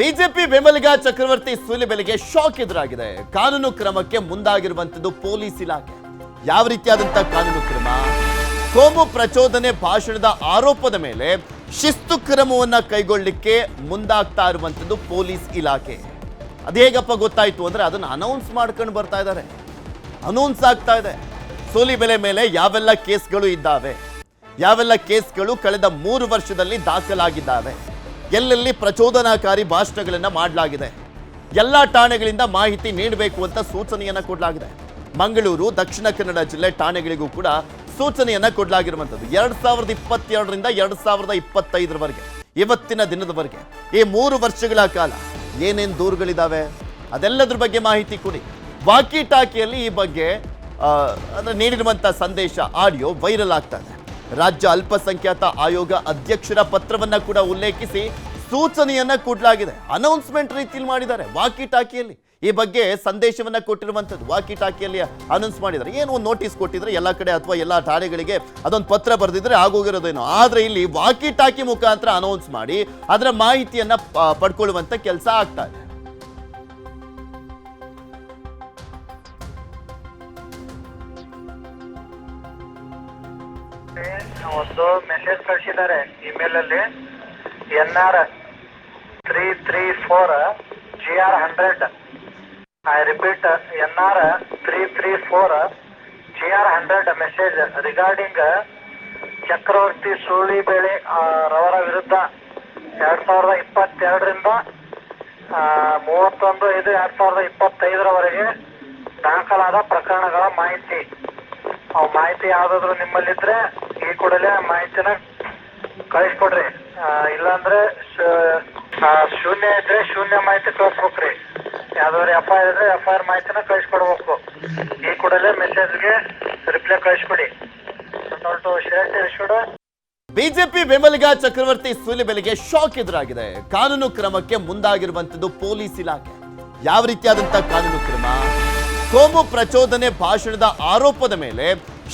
BJP ಬೆಂಬಲಿಗ ಚಕ್ರವರ್ತಿ ಸೂಲಿಬೆಲೆಗೆ shock ಎದುರಾಗಿದೆ. ಕಾನೂನು ಕ್ರಮಕ್ಕೆ ಮುಂದಾಗಿರುವಂತದ್ದು ಪೊಲೀಸ್ ಇಲಾಖೆ. ಯಾವ ರೀತಿಯಾದಂತ ಕಾನೂನು ಕ್ರಮ? ಕೋಮು ಪ್ರಚೋದನೆ ಭಾಷಣದ ಆರೋಪದ ಮೇಲೆ ಶಿಸ್ತು ಕ್ರಮವನ್ನ ಕೈಗೊಳ್ಳಲಿಕ್ಕೆ ಮುಂದಾಗ್ತಾ ಇರುವಂತದ್ದು ಪೊಲೀಸ್ ಇಲಾಖೆ. ಅದೇಗಪ್ಪ ಗೊತ್ತಾಯ್ತು ಅಂದ್ರೆ ಅದನ್ನ ಅನೌನ್ಸ್ ಮಾಡ್ಕೊಂಡು ಬರ್ತಾ ಇದ್ದಾರೆ. ಅನೌನ್ಸ್ ಆಗ್ತಾ ಇದೆ. ಸೂಲಿಬೆಲೆ ಮೇಲೆ ಯಾವೆಲ್ಲ ಕೇಸ್ಗಳು ಇದ್ದಾವೆ? ಯಾವೆಲ್ಲ ಕೇಸ್ಗಳು ಕಳೆದ ಮೂರು ವರ್ಷದಲ್ಲಿ ದಾಖಲಾಗಿದ್ದಾವೆ? ಎಲ್ಲೆಲ್ಲಿ ಪ್ರಚೋದನಾಕಾರಿ ಭಾಷಣಗಳನ್ನು ಮಾಡಲಾಗಿದೆ? ಎಲ್ಲ ಠಾಣೆಗಳಿಂದ ಮಾಹಿತಿ ನೀಡಬೇಕು ಅಂತ ಸೂಚನೆಯನ್ನು ಕೊಡಲಾಗಿದೆ. ಮಂಗಳೂರು, ದಕ್ಷಿಣ ಕನ್ನಡ ಜಿಲ್ಲೆ ಠಾಣೆಗಳಿಗೂ ಕೂಡ ಸೂಚನೆಯನ್ನು ಕೊಡಲಾಗಿರುವಂಥದ್ದು. ಎರಡು ಸಾವಿರದ ಇಪ್ಪತ್ತೆರಡರಿಂದ ಎರಡು ಸಾವಿರದ ಇಪ್ಪತ್ತೈದರವರೆಗೆ, ಇವತ್ತಿನ ದಿನದವರೆಗೆ, ಈ ಮೂರು ವರ್ಷಗಳ ಕಾಲ ಏನೇನು ದೂರುಗಳಿದ್ದಾವೆ ಅದೆಲ್ಲದ್ರ ಬಗ್ಗೆ ಮಾಹಿತಿ ಕೊಡಿ. ವಾಕಿ ಟಾಕಿಯಲ್ಲಿ ಈ ಬಗ್ಗೆ ಅಂದರೆ ನೀಡಿರುವಂಥ ಸಂದೇಶ, ಆಡಿಯೋ ವೈರಲ್ ಆಗ್ತಾ ಇದೆ. ರಾಜ್ಯ ಅಲ್ಪಸಂಖ್ಯಾತ ಆಯೋಗ ಅಧ್ಯಕ್ಷರ ಪತ್ರವನ್ನ ಕೂಡ ಉಲ್ಲೇಖಿಸಿ ಸೂಚನೆಯನ್ನ ಕೊಡಲಾಗಿದೆ. ಅನೌನ್ಸ್ಮೆಂಟ್ ರೀತಿಯಲ್ಲಿ ಮಾಡಿದ್ದಾರೆ. ವಾಕಿ ಟಾಕಿಯಲ್ಲಿ ಈ ಬಗ್ಗೆ ಸಂದೇಶವನ್ನ ಕೊಟ್ಟಿರುವಂಥದ್ದು ವಾಕಿ ಟಾಕಿಯಲ್ಲಿ ಅನೌನ್ಸ್ ಮಾಡಿದ್ದಾರೆ. ಏನು ಒಂದು ನೋಟಿಸ್ ಕೊಟ್ಟಿದ್ರೆ ಎಲ್ಲ ಕಡೆ ಅಥವಾ ಎಲ್ಲ ಠಾಣೆಗಳಿಗೆ ಅದೊಂದು ಪತ್ರ ಬರೆದಿದ್ರೆ ಆಗೋಗಿರೋದೇನೋ. ಆದ್ರೆ ಇಲ್ಲಿ ವಾಕಿ ಟಾಕಿ ಮುಖಾಂತರ ಅನೌನ್ಸ್ ಮಾಡಿ ಅದರ ಮಾಹಿತಿಯನ್ನ ಪಡ್ಕೊಳ್ಳುವಂಥ ಪಡ್ಕೊಳ್ಳುವಂತ ಕೆಲಸ ಆಗ್ತಾ ಇದೆ. ಒಂದು ಮೆಸೇಜ್ ಕಳಿಸಿದ್ದಾರೆ ಇಮೇಲ್ ಅಲ್ಲಿ. N R three three four G R hundred I repeat N R three three four G R hundred message regarding Chakravarthy Sulibele ಬೆಳೆ ರವರ ವಿರುದ್ಧ ಎರಡ್ ಸಾವಿರದ ಇಪ್ಪತ್ತೆರಡರಿಂದ ಮೂವತ್ತೊಂದು ಐದು ಎರಡ್ ಸಾವಿರದ ಇಪ್ಪತ್ತೈದರವರೆಗೆ ದಾಖಲಾದ ಪ್ರಕರಣಗಳ ಮಾಹಿತಿ. ಅವು ಮಾಹಿತಿ ಯಾವ್ದಾದ್ರು ನಿಮ್ಮಲ್ಲಿದ್ರೆ ಈ ಕೂಡಲೇ ಮಾಹಿತಿನ ಕಳಿಸ್ಕೊಡ್ರಿ. ಆ, ಇಲ್ಲಾಂದ್ರೆ ಆ, ಶೂನ್ಯ ಇದ್ರೆ ಶೂನ್ಯ ಮಾಹಿತಿ ಕಳಿಸ್ಬೇಕ್ರಿ. ಯಾವ್ದಾದ್ರು ಎಫ್ ಐ ಇದ್ರೆ ಎಫ್ ಐ ಆರ್ ಮಾಹಿತಿನ ಕಳಿಸ್ಕೊಡ್ಬೇಕು. ಈ ಕೂಡಲೇ ಮೆಸೇಜ್ಗೆ ರಿಪ್ಲೈ ಕಳಿಸ್ಕೊಡಿ. ಬಿಜೆಪಿ ಬೆಂಬಲಿಗ ಚಕ್ರವರ್ತಿ ಸೂಲಿಬೆಲೆಗೆ ಶಾಕ್ ಎದುರಾಗಿದೆ. ಕಾನೂನು ಕ್ರಮಕ್ಕೆ ಮುಂದಾಗಿರುವಂತದ್ದು ಪೊಲೀಸ್ ಇಲಾಖೆ. ಯಾವ ರೀತಿಯಾದಂತಹ ಕಾನೂನು ಕ್ರಮ? ಕೋಮು ಪ್ರಚೋದನೆ ಭಾಷಣದ ಆರೋಪದ ಮೇಲೆ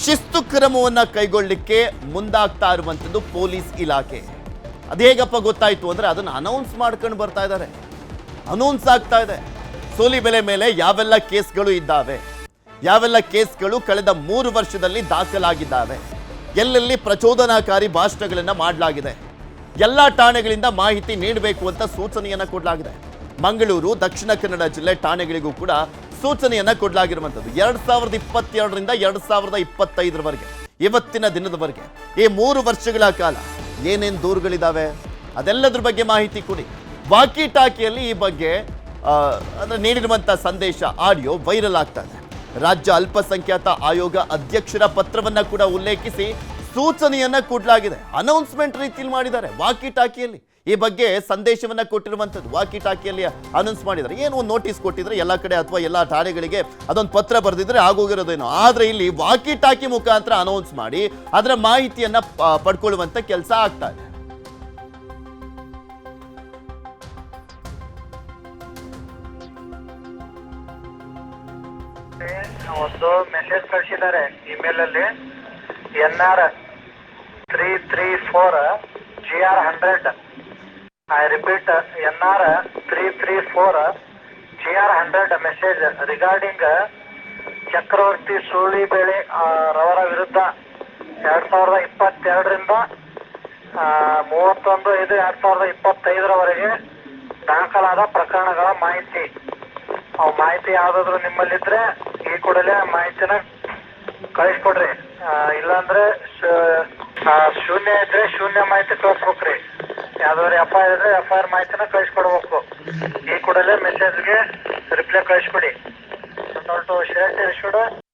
ಶಿಸ್ತು ಕ್ರಮವನ್ನು ಕೈಗೊಳ್ಳಲಿಕ್ಕೆ ಮುಂದಾಗ್ತಾ ಇರುವಂಥದ್ದು ಪೊಲೀಸ್ ಇಲಾಖೆ. ಅದು ಹೇಗಪ್ಪ ಗೊತ್ತಾಯಿತು ಅಂದರೆ ಅದನ್ನು ಅನೌನ್ಸ್ ಮಾಡ್ಕೊಂಡು ಬರ್ತಾ ಇದ್ದಾರೆ. ಅನೌನ್ಸ್ ಆಗ್ತಾ ಇದೆ. ಸೋಲಿ ಬೆಲೆ ಮೇಲೆ ಯಾವೆಲ್ಲ ಕೇಸ್ಗಳು ಇದ್ದಾವೆ? ಯಾವೆಲ್ಲ ಕೇಸ್ಗಳು ಕಳೆದ ಮೂರು ವರ್ಷದಲ್ಲಿ ದಾಖಲಾಗಿದ್ದಾವೆ? ಎಲ್ಲೆಲ್ಲಿ ಪ್ರಚೋದನಾಕಾರಿ ಭಾಷಣಗಳನ್ನು ಮಾಡಲಾಗಿದೆ? ಎಲ್ಲ ಠಾಣೆಗಳಿಂದ ಮಾಹಿತಿ ನೀಡಬೇಕು ಅಂತ ಸೂಚನೆಯನ್ನು ಕೊಡಲಾಗಿದೆ. ಮಂಗಳೂರು, ದಕ್ಷಿಣ ಕನ್ನಡ ಜಿಲ್ಲೆ ಠಾಣೆಗಳಿಗೂ ಕೂಡ ಸೂಚನೆಯನ್ನ ಕೊಡಲಾಗಿರುವಂಥದ್ದು. ಎರಡು ಸಾವಿರದ ಇಪ್ಪತ್ತೆರಡರಿಂದ ಎರಡು ಸಾವಿರದ ಇಪ್ಪತ್ತೈದರವರೆಗೆ, ಇವತ್ತಿನ ದಿನದವರೆಗೆ, ಈ ಮೂರು ವರ್ಷಗಳ ಕಾಲ ಏನೇನು ದೂರುಗಳಿದ್ದಾವೆ ಅದೆಲ್ಲದ್ರ ಬಗ್ಗೆ ಮಾಹಿತಿ ಕೊಡಿ. ವಾಕಿ ಟಾಕಿಯಲ್ಲಿ ಈ ಬಗ್ಗೆ ಅಂದರೆ ನೀಡಿರುವಂತ ಸಂದೇಶ, ಆಡಿಯೋ ವೈರಲ್ ಆಗ್ತಾ ಇದೆ ರಾಜ್ಯ ಅಲ್ಪಸಂಖ್ಯಾತ ಆಯೋಗ ಅಧ್ಯಕ್ಷರ ಪತ್ರವನ್ನ ಕೂಡ ಉಲ್ಲೇಖಿಸಿ ಸೂಚನೆಯನ್ನು ಕೊಡಲಾಗಿದೆ. ಅನೌನ್ಸ್ಮೆಂಟ್ ರೀತಿಯಲ್ಲಿ ಮಾಡಿದ್ದಾರೆ ವಾಕಿ ಟಾಕಿಯಲ್ಲಿ. ಈ ಬಗ್ಗೆ ಸಂದೇಶವನ್ನ ಕೊಟ್ಟಿರುವಂಥದ್ದು. ವಾಕಿ ಟಾಕಿಯಲ್ಲಿ ಅನೌನ್ಸ್ ಮಾಡಿದ್ದಾರೆ. ಏನು ಒಂದು ನೋಟಿಸ್ ಕೊಟ್ಟಿದ್ರೆ ಎಲ್ಲ ಕಡೆ ಅಥವಾ ಎಲ್ಲ ಠಾಣೆಗಳಿಗೆ ಅದೊಂದು ಪತ್ರ ಬರೆದಿದ್ರೆ ಆಗೋಗಿರೋದೇನೋ. ಆದ್ರೆ ಇಲ್ಲಿ ವಾಕಿ ಟಾಕಿ ಮುಖಾಂತರ ಅನೌನ್ಸ್ ಮಾಡಿ ಅದರ ಮಾಹಿತಿಯನ್ನ ಪಡ್ಕೊಳ್ಳುವಂತ ಕೆಲಸ ಆಗ್ತಾ ಇದೆ. ಒಂದು ಮೆಸೇಜ್ ಕಳಿಸಿದ್ದಾರೆ ಇಮೇಲ್ ಅಲ್ಲಿ. N R three three four G R hundred repeat N R three three four G R hundred message regarding Chakravarthy Sulibele ಬೆಳೆ ರವರ ವಿರುದ್ಧ ಎರಡ್ ಸಾವಿರದ ಇಪ್ಪತ್ತೆರಡರಿಂದ ಮೂವತ್ತೊಂದು ಐದು ಎರಡ್ ಸಾವಿರದ ಇಪ್ಪತ್ತೈದರವರೆಗೆ ದಾಖಲಾದ ಪ್ರಕರಣಗಳ ಮಾಹಿತಿ. ಅವು ಮಾಹಿತಿ ಯಾವುದಾದ್ರೂ ನಿಮ್ಮಲ್ಲಿದ್ರೆ ಈ ಕೂಡಲೇ ಮಾಹಿತಿನ ಕಳಿಸ್ಕೊಡ್ರಿ. ಇಲ್ಲಾಂದ್ರೆ ಶೂನ್ಯ ಇದ್ರೆ ಶೂನ್ಯ ಮಾಹಿತಿ ಕಳಿಸ್ಬೇಕ್ರಿ ಯಾವ್ದಾದ್ರು ಎಫ್ ಐ ಇದ್ರೆ ಎಫ್ ಐ ಆರ್ ಮಾಹಿತಿನ ಕಳಿಸ್ಕೊಡ್ಬೇಕು. ಈ ಕೂಡಲೇ ಮೆಸೇಜ್ಗೆ ರಿಪ್ಲೈ ಕಳಿಸ್ಕೊಡಿ. To share issued